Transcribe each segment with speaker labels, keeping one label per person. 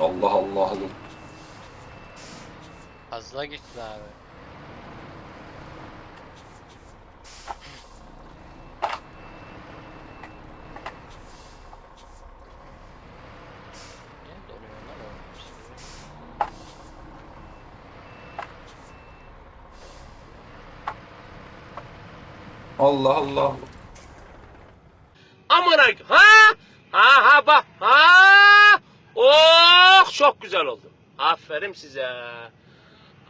Speaker 1: Allah Allah Allah.
Speaker 2: Fazla gitti abi.
Speaker 1: Allah Allah.
Speaker 3: Amına ha ha ha bak ha oh çok güzel oldu. Aferin size.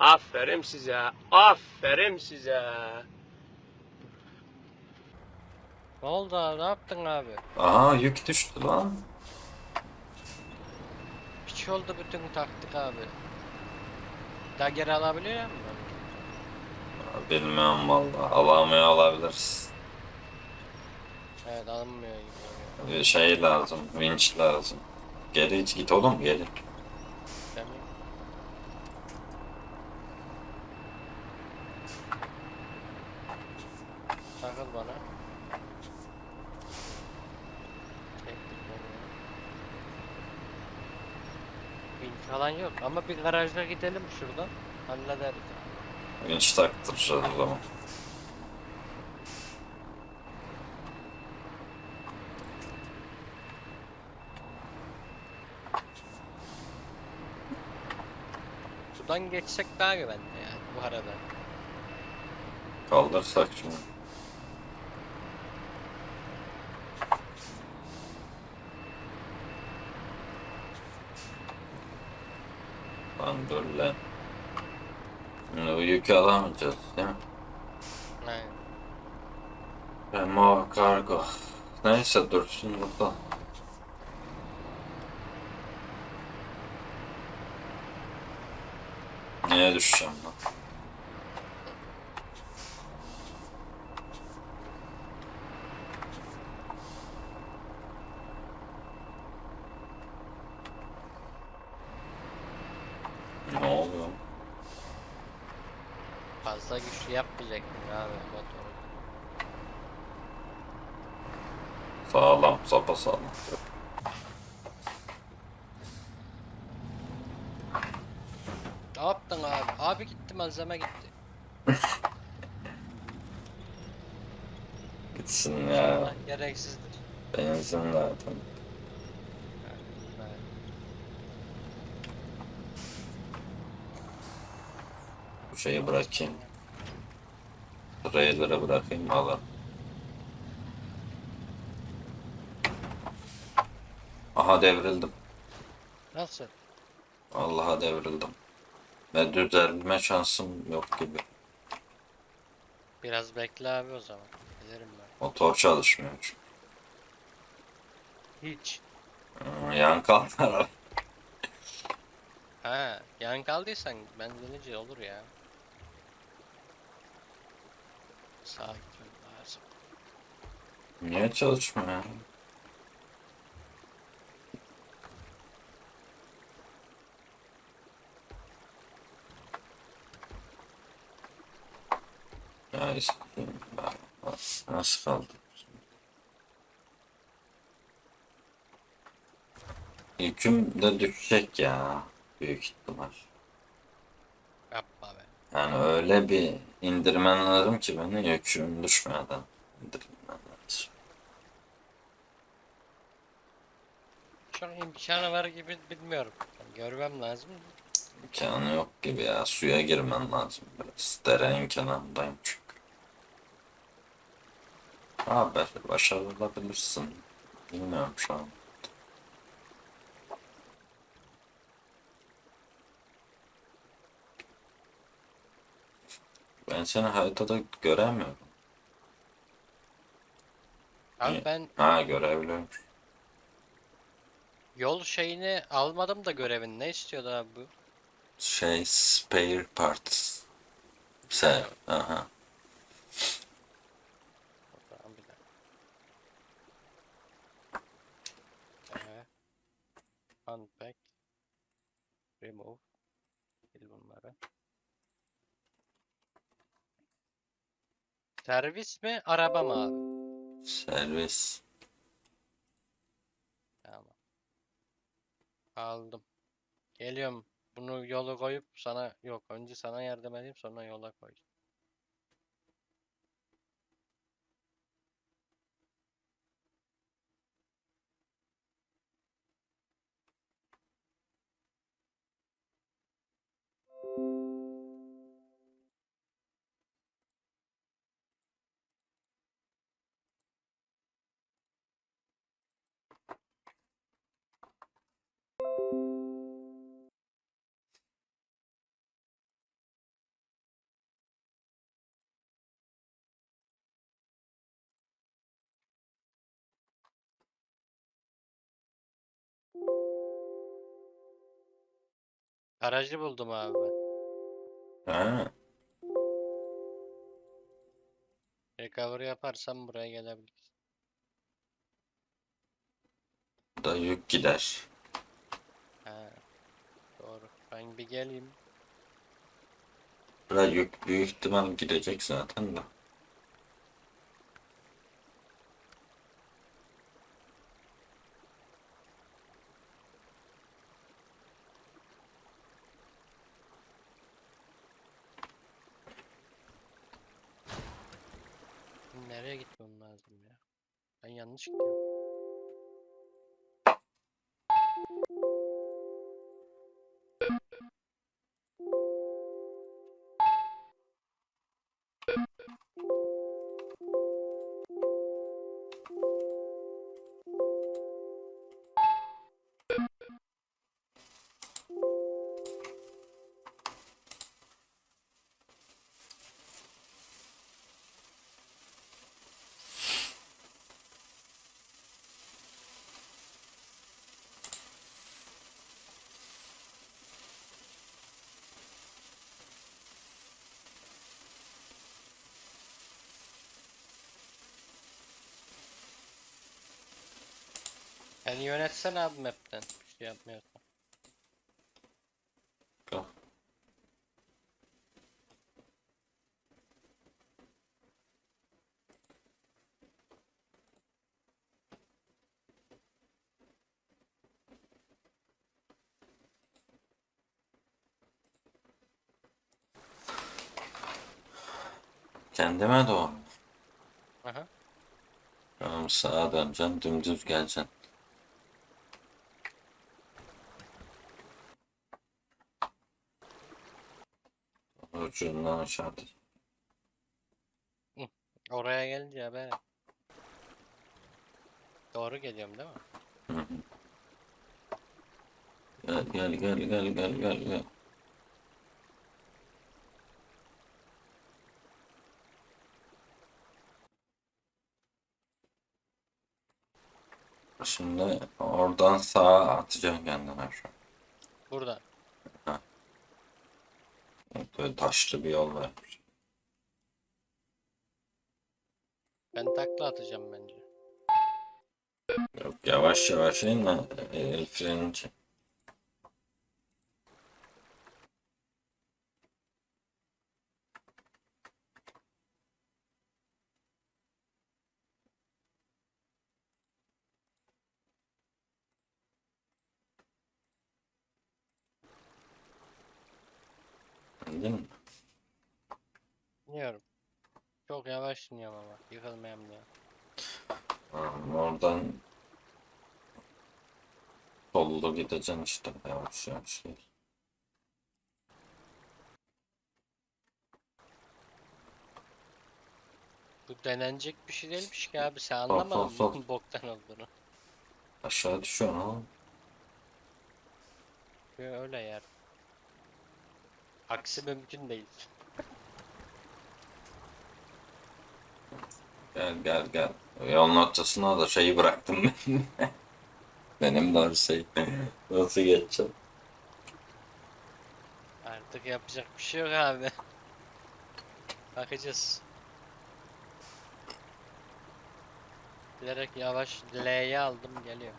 Speaker 3: Aferin size. Aferin size.
Speaker 2: Ne oldu abi? Ne yaptın abi?
Speaker 1: Aha yük düştü lan.
Speaker 2: Piç oldu bütün taktik abi. Daha geri alabiliyor musun?
Speaker 1: Bilmem vallahi. Alamıyor olabiliriz.
Speaker 2: Evet alınmıyor gibi
Speaker 1: Şey lazım. Winch lazım. Geri git oğlum geri.
Speaker 2: Takıl bana. Çektik beni. Bin falan yok ama bir garaja gidelim şuradan. Hallederiz.
Speaker 1: Winch taktıracağız o zaman.
Speaker 2: Buradan geçsek daha güvenli yani bu arada.
Speaker 1: Kaldırsak şunu. Dur lan. Şimdi bu yükü alamayacağız değil mi?
Speaker 2: Aynen.
Speaker 1: Remo kargo. Neyse dursun burada. Neye düşeceğim lan? Ne oluyor?
Speaker 2: Fazla güçlü yapmayacaktın abi motoru.
Speaker 1: Sağlam, sapa sağlam.
Speaker 2: Ne yaptın abi? Abi gitti malzeme gitti.
Speaker 1: Gitsin ya.
Speaker 2: Allah gereksizdir.
Speaker 1: Benzin zaten.
Speaker 2: Evet.
Speaker 1: Bu şeyi bırakayım. Trailer'ı bırakayım alın. Aha devrildim.
Speaker 2: Nasıl?
Speaker 1: Allah'a devrildim. Ve düzelme şansım yok gibi.
Speaker 2: Biraz bekle abi o zaman. Bilirim ben.
Speaker 1: Motor çalışmıyor çünkü.
Speaker 2: Hiç.
Speaker 1: Hmm, yan kaldı araba.
Speaker 2: Ha, yan kaldıysan ben gelince olur ya. Sağa gitmem lazım.
Speaker 1: Niye çalışmıyor ya? Ya ben- nasıl kaldı? Yüküm de düşecek ya. Büyük ihtimal.
Speaker 2: Yapma be.
Speaker 1: Yani öyle bir indirmen lazım ki beni yüküm düşmeden indirmen lazım.
Speaker 2: Şu an imkanı var gibi bilmiyorum. Yani görmem lazım.
Speaker 1: İmkanı yok gibi ya. Suya girmen lazım biraz. Derenin kenarındayım çünkü. Haber başarılabilirsin. Bilmiyorum şu an. Ben seni haritada göremiyorum.
Speaker 2: Abi
Speaker 1: Niye?
Speaker 2: ben
Speaker 1: Ha görebiliyorum.
Speaker 2: yol şeyini almadım da görevin. Ne istiyordu abi bu?
Speaker 1: Şey spare parts. Sen, aha.
Speaker 2: Tamam bir dakika. Evet. Unpack. Remove. Sil bunları. Servis mi, araba mı abi?
Speaker 1: Servis.
Speaker 2: Tamam. Aldım. Geliyorum. Bunu yola koyup sana yok önce sana yardım edeyim sonra yola koy. Aracı buldum abi ben.
Speaker 1: Ha,
Speaker 2: Recovery yaparsam buraya gelebiliriz.
Speaker 1: da yük gider.
Speaker 2: Ha, doğru. Ben bir geleyim.
Speaker 1: Bura yük büyük ihtimal gidecek zaten de.
Speaker 2: Nereye gitmem lazım ya? Ben yanlış gidiyorum. Beni yönetsen abi map'ten. Bir şey yapmıyorsan.
Speaker 1: Go. Kendime doğru.
Speaker 2: Aha.
Speaker 1: Tamam sağa döneceksin, dümdüz geleceksin. Ucundan aşağıda.
Speaker 2: Oraya gelince et. Doğru geliyorum değil mi?
Speaker 1: Hı. Gel gel gel gel gel gel gel. Şimdi oradan sağa atacaksın kendine şu.
Speaker 2: Burada.
Speaker 1: Böyle taşlı bir yol var.
Speaker 2: Ben takla atacağım bence.
Speaker 1: Yok yavaş yavaş in de el freni çek. Bildin mi?
Speaker 2: Biliyorum. Çok yavaş iniyorum ama. Yıkılmayayım diye.
Speaker 1: Tamam, oradan sollu gideceksin işte yavaş yavaş gel.
Speaker 2: Bu denenecek bir şey değilmiş ki abi. Sen
Speaker 1: sol,
Speaker 2: anlamadın
Speaker 1: sol.
Speaker 2: mı boktan olduğunu.
Speaker 1: Aşağı düşüyorsun oğlum.
Speaker 2: Böyle Öyle yer. Aksi mümkün değil.
Speaker 1: Gel gel gel. Yolun ortasına da şeyi bıraktım ben. Benim şey. Nasıl geçeceğim?
Speaker 2: Artık yapacak bir şey yok abi. Bakacağız. Bilerek yavaş L'ye aldım geliyor.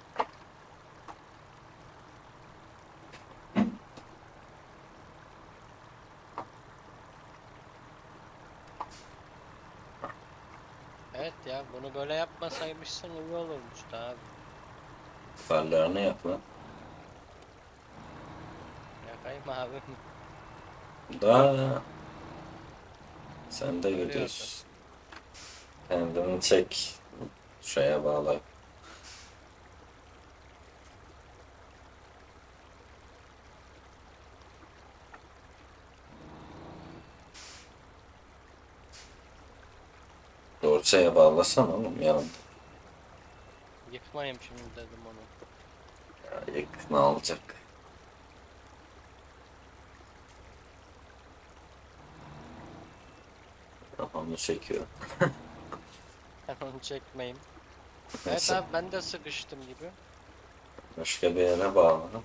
Speaker 2: Evet ya bunu böyle yapmasaymışsın iyi olurmuş da abi.
Speaker 1: Farlarını yap lan.
Speaker 2: Bakayım abi.
Speaker 1: Da sen de gidiyorsun. Kendini çek. Şeye bağla. Doğru şeye bağlasana oğlum yanımda.
Speaker 2: Yıkmayayım şimdi dedim onu.
Speaker 1: Ya yık ne olacak? Kafamı çekiyor.
Speaker 2: Ben onu çekmeyeyim. Evet
Speaker 1: Neyse,
Speaker 2: abi ben de sıkıştım gibi.
Speaker 1: başka bir yere bağladım.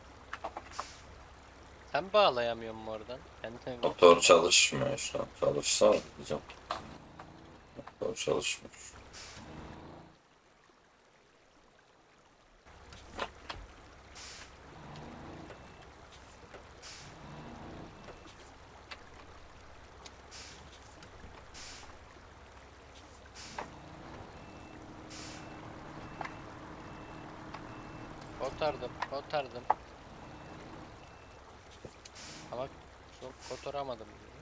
Speaker 2: Sen bağlayamıyor oradan? Kendine
Speaker 1: Motor çalışmıyor şu an. Çalışsa diyeceğim. Motor çalışmıyor.
Speaker 2: Kotardım, kotardım. Ama çok kotaramadım. gibi.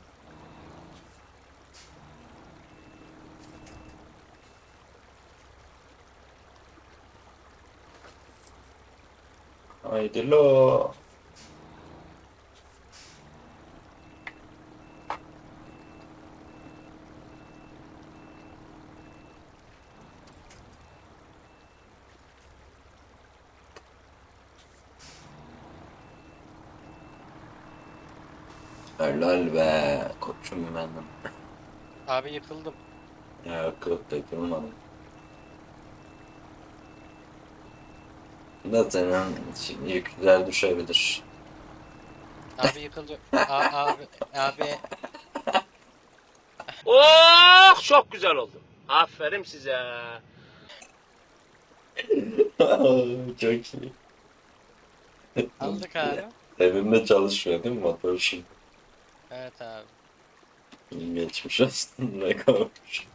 Speaker 1: Haydi lo. Helal be koçum benim.
Speaker 2: Abi yıkıldım.
Speaker 1: Ya yok yok. Da senin şimdi yükler düşebilir.
Speaker 2: Abi yıkıldı. A abi, abi.
Speaker 3: Oh çok güzel oldu. Aferin size.
Speaker 1: Çok iyi.
Speaker 2: Aldık abi.
Speaker 1: Evimde çalışmıyor değil mi motor şimdi?
Speaker 2: Evet abi.
Speaker 1: Geçmiş olsun ne kalmış.